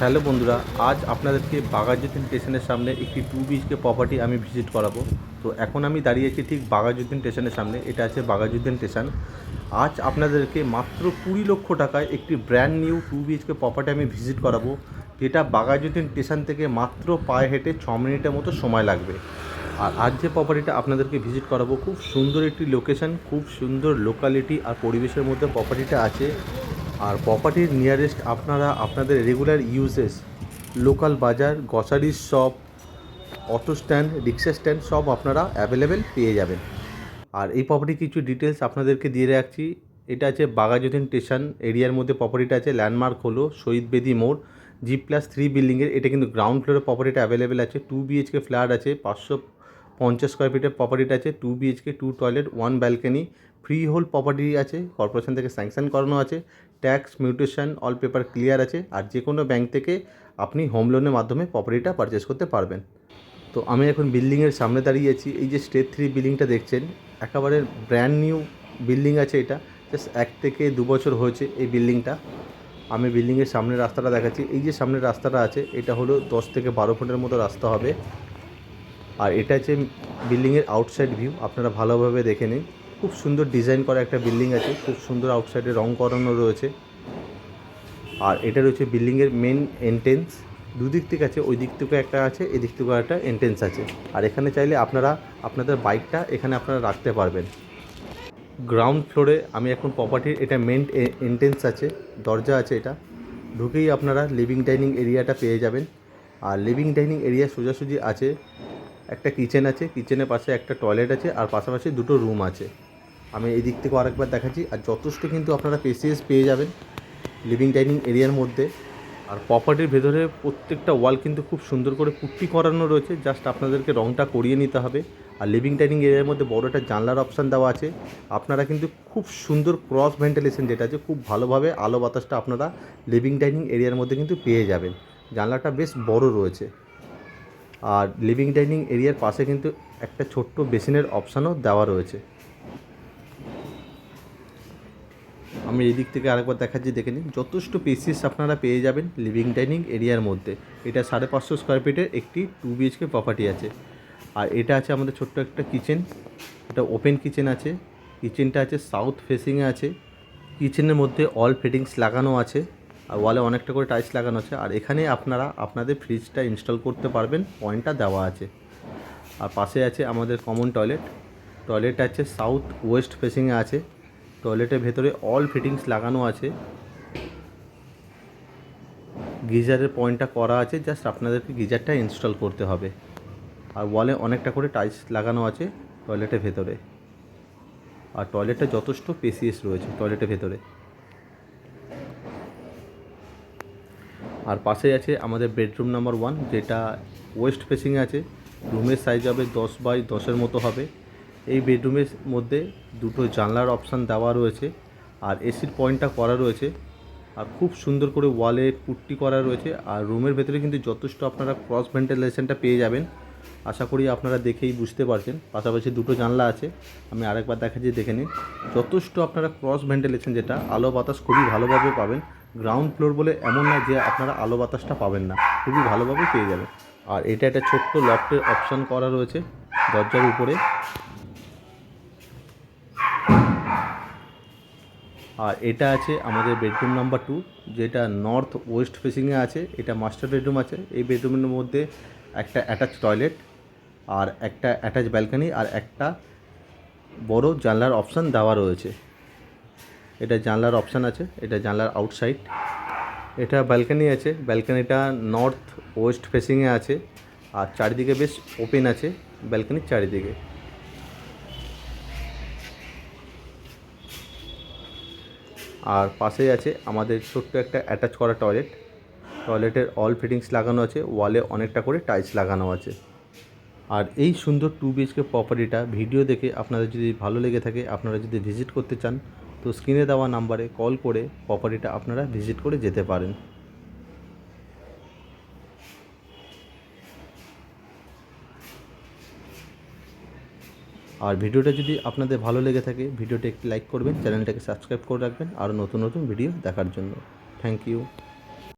Hello বন্ধুরা, আজ আপনাদেরকে বাঘাযতীন স্টেশনের সামনে একটি টু বিএইচকে প্রপার্টি আমি ভিজিট করাবো। তো এখন আমি দাঁড়িয়ে আছি ঠিক বাঘাযতীন স্টেশনের সামনে, এটা আছে বাঘাযতীন স্টেশন। আজ আপনাদেরকে মাত্র কুড়ি লক্ষ টাকায় একটি brand new two BHK property আমি ভিজিট করাবো, যেটা বাঘাযতীন স্টেশন থেকে মাত্র পায়ে হেঁটে ছ মিনিটের মতো সময় লাগবে। আর আজ যে প্রপার্টিটা আপনাদেরকে ভিজিট করাবো, খুব সুন্দর একটি লোকেশন খুব সুন্দর লোকালিটি আর পরিবেশের মধ্যে প্রপার্টিটা আছে। আর প্রপার্টির নিয়ারেস্ট আপনারা আপনাদের রেগুলার ইউজেস লোকাল বাজার গ্রসারির shop auto stand rickshaw stand সব আপনারা অ্যাভেলেবেল পেয়ে যাবেন। আর এই প্রপার্টির কিছু ডিটেলস আপনাদেরকে দিয়ে রাখছি। এটা আছে বাগাযতীন স্টেশন এরিয়ার মধ্যে প্রপার্টিটা আছে ল্যান্ডমার্ক হলো শহীদ বেদি মোড় জি প্লাস থ্রি বিল্ডিংয়ের এটা কিন্তু গ্রাউন্ড ফ্লোরে প্রপার্টিটা অ্যাভেলেবেল আছে। টু বিএইচকে ফ্ল্যাট আছে, পাঁচশো পঞ্চাশ স্কোয়ার ফিটের প্রপার্টিটা আছে two BHK two toilet one balcony freehold property আছে কর্পোরেশন থেকে স্যাংশন করানো আছে tax mutation all paper clear আছে, আর যে কোনো ব্যাংক থেকে আপনি হোম লোনের মাধ্যমে প্রপার্টিটা পারচেস করতে পারবেন। তো আমি এখন বিল্ডিংয়ের সামনে দাঁড়িয়ে আছি, এই যে স্টেট থ্রি বিল্ডিংটা দেখছেন, একেবারে ব্র্যান্ড নিউ বিল্ডিং আছে এটা জাস্ট এক থেকে দু বছর হয়েছে এই বিল্ডিংটা আমি বিল্ডিংয়ের সামনের রাস্তাটা দেখাচ্ছি, এই যে সামনের রাস্তাটা আছে, এটা হলো দশ থেকে বারো ফুটের মতো রাস্তা হবে। আর এটা হচ্ছে বিল্ডিংয়ের আউটসাইড ভিউ আপনারা ভালোভাবে দেখে নিন। খুব সুন্দর ডিজাইন করা একটা বিল্ডিং আছে, খুব সুন্দর আউটসাইডে রং করানো রয়েছে। আর এটা রয়েছে বিল্ডিংয়ের মেন এন্ট্রেন্স দুদিক থেকে আছে, ওই দিক থেকে একটা আছে, এদিক থেকে একটা এন্ট্রেন্স আছে। আর এখানে চাইলে আপনারা আপনাদের বাইকটা এখানে আপনারা রাখতে পারবেন। গ্রাউন্ড ফ্লোরে আমি এখন প্রপার্টির এটা মেন এন্ট্রেন্স আছে, দরজা আছে এটা। ঢুকেই আপনারা লিভিং ডাইনিং এরিয়াটা পেয়ে যাবেন। আর লিভিং ডাইনিং এরিয়া সোজাসুজি আছে একটা কিচেন আছে কিচেনের পাশে একটা টয়লেট আছে, আর পাশাপাশি দুটো রুম আছে। আমি এই দিক থেকে আরেকবার দেখাচ্ছি, আর যথেষ্ট কিন্তু আপনারা পেসিএস পেয়ে যাবেন লিভিং ডাইনিং এরিয়ার মধ্যে। আর প্রপার্টির ভেতরে প্রত্যেকটা ওয়াল কিন্তু খুব সুন্দর করে পুট্টি করানো রয়েছে জাস্ট আপনাদেরকে রংটা করিয়ে নিতে হবে। আর লিভিং ডাইনিং এরিয়ার মধ্যে বড় একটা জানলার অপশান দেওয়া আছে। আপনারা কিন্তু খুব সুন্দর ক্রস ভেন্টিলেশন যেটা আছে, খুব ভালোভাবে আলো বাতাসটা আপনারা লিভিং ডাইনিং এরিয়ার মধ্যে কিন্তু পেয়ে যাবেন। জানলাটা বেশ বড় রয়েছে। আর লিভিং ডাইনিং এরিয়ার পাশে কিন্তু একটা ছোট্ট বেসিনের অপশানও দেওয়া রয়েছে। আমি এই দিক থেকে আরেকবার দেখাচ্ছি, দেখে নিন। যথেষ্ট পেসিস আপনারা পেয়ে যাবেন লিভিং ডাইনিং এরিয়ার মধ্যে। এটা সাড়ে পাঁচশো স্কোয়ার ফিটের একটি টু বিএইচকে প্রপার্টি আছে। আর এটা আছে আমাদের ছোট্ট একটা কিচেন এটা ওপেন কিচেন আছে। কিচেনটা আছে সাউথ ফেসিংয়ে আছে। কিচেনের মধ্যে অল ফিটিংস লাগানো আছে। আর ওয়ালে অনেকটা করে টাইলস লাগানো আছে। আর এখানে আপনারা, আপনাদের ফ্রিজটা ইনস্টল করতে পারবেন পয়েন্টটা দেওয়া আছে। আর পাশে আছে আমাদের common toilet toilet south west West ফেসিংয়ে আছে। টয়লেটের ভেতরে অল ফিটিংস লাগানো আছে। গিজারের পয়েন্টটা করা আছে জাস্ট আপনাদেরকে গিজারটা ইনস্টল করতে হবে। আর ওয়ালে অনেকটা করে টাইলস লাগানো আছে টয়লেটের ভেতরে। আর টয়লেটটা যথেষ্ট পেসিএস রয়েছে টয়লেটের ভেতরে। আর পাশে আছে আমাদের বেডরুম নাম্বার ওয়ান যেটা ওয়েস্ট ফেসিংয়ে আছে। রুমের সাইজ হবে দশ বাই দশের মতো হবে। এই বেডরুমের মধ্যে দুটো জানলার অপশান দেওয়া রয়েছে আর এসির পয়েন্টটা করা রয়েছে। আর খুব সুন্দর করে ওয়ালে পুট্টি করা রয়েছে। আর রুমের ভেতরে কিন্তু যথেষ্ট আপনারা ক্রস ভেন্টিলেশনটা পেয়ে যাবেন। আশা করি আপনারা দেখেই বুঝতে পারছেন। পাশাপাশি দুটো জানলা আছে। আমি আরেকবার দেখা দেখাচ্ছি, দেখে নিন। যথেষ্ট আপনারা ক্রস ভেন্টিলেশন যেটা, আলো বাতাস খুবই ভালোভাবে পাবেন। গ্রাউন্ড ফ্লোর বলে এমন না যে আপনারা আলো বাতাসটা পাবেন না, খুবই ভালোভাবে পেয়ে যাবেন। আর এটা একটা ছোট্ট লফটের অপশান করা রয়েছে, দরজার উপরে। আর এটা আছে আমাদের বেডরুম নাম্বার টু যেটা নর্থ ওয়েস্ট ফেসিংয়ে আছে, এটা মাস্টার বেডরুম আছে। এই বেডরুমের মধ্যে একটা অ্যাটাচ টয়লেট আর একটা অ্যাটাচ ব্যালকনি আর একটা বড় জানলার অপশান দেওয়া রয়েছে। এটা জানলার অপশান আছে, এটা জানলার আউটসাইড এটা ব্যালকনি আছে ব্যালকনিটা নর্থ ওয়েস্ট ফেসিংয়ে আছে, আর চারিদিকে বেশ ওপেন আছে ব্যালকনির চারিদিকে। আর পাশেই আছে আমাদের ছোট্ট একটা অ্যাটাচ করা টয়লেট টয়লেটের অল ফিটিংস লাগানো আছে ওয়ালে অনেকটা করে টাইলস লাগানো আছে। আর এই সুন্দর টু বিএইচকে প্রপার্টিটা ভিডিও দেখে আপনাদের যদি ভালো লেগে থাকে, আপনারা যদি ভিজিট করতে চান তো স্ক্রিনে দেওয়া নাম্বারে কল করে প্রপার্টিটা আপনারা ভিজিট করে যেতে পারেন। আর ভিডিওটা যদি আপনাদের ভালো লেগে থাকে ভিডিওটা একটি লাইক করবেন, চ্যানেলটাকে সাবস্ক্রাইব করে রাখবেন, আরও নতুন নতুন ভিডিও দেখার জন্য। Thank you